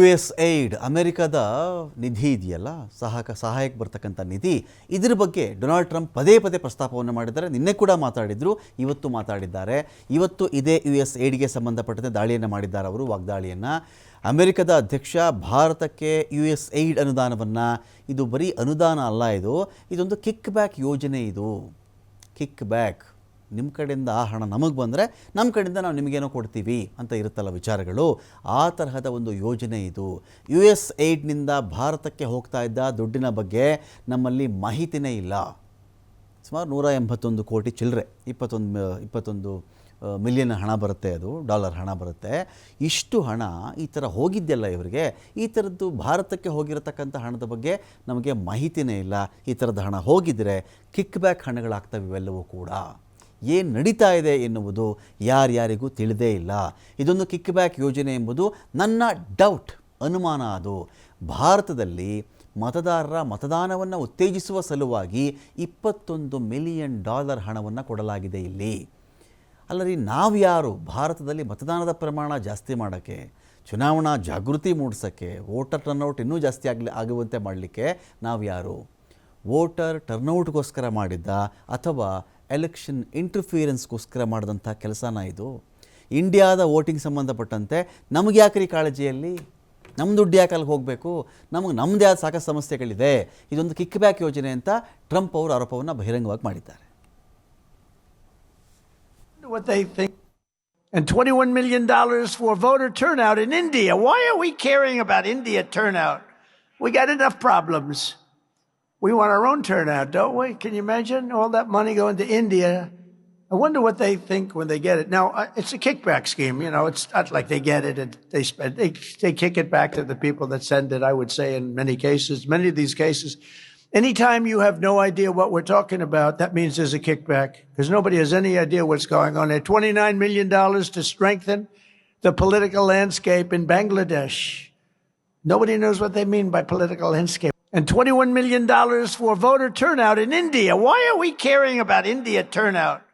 U S aid ಅಮೆರಿಕದ ನಿಧಿ ಇದೆಯಲ್ಲ, ಸಹಾಯಕ ಸಹಾಯಕ್ಕೆ ಬರ್ತಕ್ಕಂಥ ನಿಧಿ. ಇದ್ರ ಬಗ್ಗೆ ಡೊನಾಲ್ಡ್ ಟ್ರಂಪ್ ಪದೇ ಪದೇ ಪ್ರಸ್ತಾಪವನ್ನು ಮಾಡಿದ್ದಾರೆ. ನಿನ್ನೆ ಕೂಡ ಮಾತಾಡಿದ್ರು, ಇವತ್ತು ಮಾತಾಡಿದ್ದಾರೆ. ಇವತ್ತು ಇದೇ ಯು ಎಸ್ ಏಡ್ಗೆ ಸಂಬಂಧಪಟ್ಟಂತೆ ದಾಳಿಯನ್ನು ಮಾಡಿದ್ದಾರೆ ಅವರು, ವಾಗ್ದಾಳಿಯನ್ನು. ಅಮೆರಿಕದ ಅಧ್ಯಕ್ಷ, ಭಾರತಕ್ಕೆ ಯು ಎಸ್ ಏಡ್ ಅನುದಾನವನ್ನು, ಇದು ಬರೀ ಅನುದಾನ ಅಲ್ಲ ಇದು, ಇದೊಂದು ಕಿಕ್ ಬ್ಯಾಕ್ ಯೋಜನೆ ಇದು. Kickback. ನಿಮ್ಮ ಕಡೆಯಿಂದ ಆ ಹಣ ನಮಗೆ ಬಂದರೆ ನಮ್ಮ ಕಡೆಯಿಂದ ನಾವು ನಿಮಗೇನೋ ಕೊಡ್ತೀವಿ ಅಂತ ಇರುತ್ತಲ್ಲ ವಿಚಾರಗಳು. ಆ ತರಹದ ಒಂದು ಯೋಜನೆ ಇದು. ಯು ಎಸ್ ಏಡ್ನಿಂದ ಭಾರತಕ್ಕೆ ಹೋಗ್ತಾ ಇದ್ದ ದುಡ್ಡಿನ ಬಗ್ಗೆ ನಮ್ಮಲ್ಲಿ ಮಾಹಿತಿನೇ ಇಲ್ಲ. ಸುಮಾರು ನೂರ ಎಂಬತ್ತೊಂದು ಕೋಟಿ ಚಿಲ್ಲರೆ ಇಪ್ಪತ್ತೊಂದು ಇಪ್ಪತ್ತೊಂದು ಮಿಲಿಯನ್ ಹಣ ಬರುತ್ತೆ ಅದು, ಡಾಲರ್ ಹಣ ಬರುತ್ತೆ. ಇಷ್ಟು ಹಣ ಈ ಥರ ಹೋಗಿದ್ದೆಲ್ಲ ಇವರಿಗೆ. ಈ ಥರದ್ದು ಭಾರತಕ್ಕೆ ಹೋಗಿರತಕ್ಕಂಥ ಹಣದ ಬಗ್ಗೆ ನಮಗೆ ಮಾಹಿತಿನೇ ಇಲ್ಲ. ಈ ಥರದ ಹಣ ಹೋಗಿದ್ದರೆ ಕಿಕ್ ಬ್ಯಾಕ್ ಹಣಗಳಾಗ್ತವೆ ಇವೆಲ್ಲವೂ ಕೂಡ. ಏನು ನಡೀತಾ ಇದೆ ಎನ್ನುವುದು ಯಾರ್ಯಾರಿಗೂ ತಿಳಿದೇ ಇಲ್ಲ. ಇದೊಂದು ಕಿಕ್ ಬ್ಯಾಕ್ ಯೋಜನೆ ಎಂಬುದು ನನ್ನ ಡೌಟ್ ಅನುಮಾನ ಅದು. ಭಾರತದಲ್ಲಿ ಮತದಾರರ ಮತದಾನವನ್ನು ಉತ್ತೇಜಿಸುವ ಸಲುವಾಗಿ ಇಪ್ಪತ್ತೊಂದು ಮಿಲಿಯನ್ ಡಾಲರ್ ಹಣವನ್ನು ಕೊಡಲಾಗಿದೆ ಇಲ್ಲಿ. ಅಲ್ಲರಿ ನಾವು ಯಾರು ಭಾರತದಲ್ಲಿ ಮತದಾನದ ಪ್ರಮಾಣ ಜಾಸ್ತಿ ಮಾಡೋಕ್ಕೆ, ಚುನಾವಣಾ ಜಾಗೃತಿ ಮೂಡಿಸೋಕ್ಕೆ ವೋಟರ್ ಟರ್ನೌಟ್ ಇನ್ನೂ ಜಾಸ್ತಿ ಆಗಲಿ, ಆಗುವಂತೆ ಮಾಡಲಿಕ್ಕೆ ನಾವು ಯಾರು ವೋಟರ್ ಟರ್ನೌಟ್ಗೋಸ್ಕರ ಮಾಡಿದ್ದ ಅಥವಾ ಎಲೆಕ್ಷನ್ ಇಂಟರ್ಫಿಯರೆನ್ಸ್ಗೋಸ್ಕರ ಮಾಡಿದಂಥ ಕೆಲಸನ ಇದು ಇಂಡಿಯಾದ ವೋಟಿಂಗ್ ಸಂಬಂಧಪಟ್ಟಂತೆ ನಮಗೆ ಯಾಕ್ರಿ ಕಾಳಜಿಯಲ್ಲಿ ನಮ್ಮ ದುಡ್ಡು ಯಾಕೆ ಅಲ್ಲಿಗೆ ಹೋಗಬೇಕು ನಮಗೆ ನಮ್ಮದೇ ಆದ ಸಾಕಷ್ಟು ಸಮಸ್ಯೆಗಳಿದೆ ಇದೊಂದು ಕಿಕ್ ಬ್ಯಾಕ್ ಯೋಜನೆ ಅಂತ ಟ್ರಂಪ್ ಅವರು ಆರೋಪವನ್ನು ಬಹಿರಂಗವಾಗಿ ಮಾಡಿದ್ದಾರೆ what they think. And $21 million for voter turnout in India. Why are we caring about India turnout? We got enough problems. We want our own turnout, don't we? Can you imagine all that money going to India? I wonder what they think when they get it. Now, it's a kickback scheme. You know, it's not like they get it and they spend, they, they kick it back to the people that send it, I would say, in many cases. Many of these cases, Anytime you have no idea what we're talking about, that means there's a kickback because nobody has any idea what's going on there. $29 million to strengthen the political landscape in Bangladesh. Nobody knows what they mean by political landscape. And $21 million for voter turnout in India. Why are we caring about India turnout?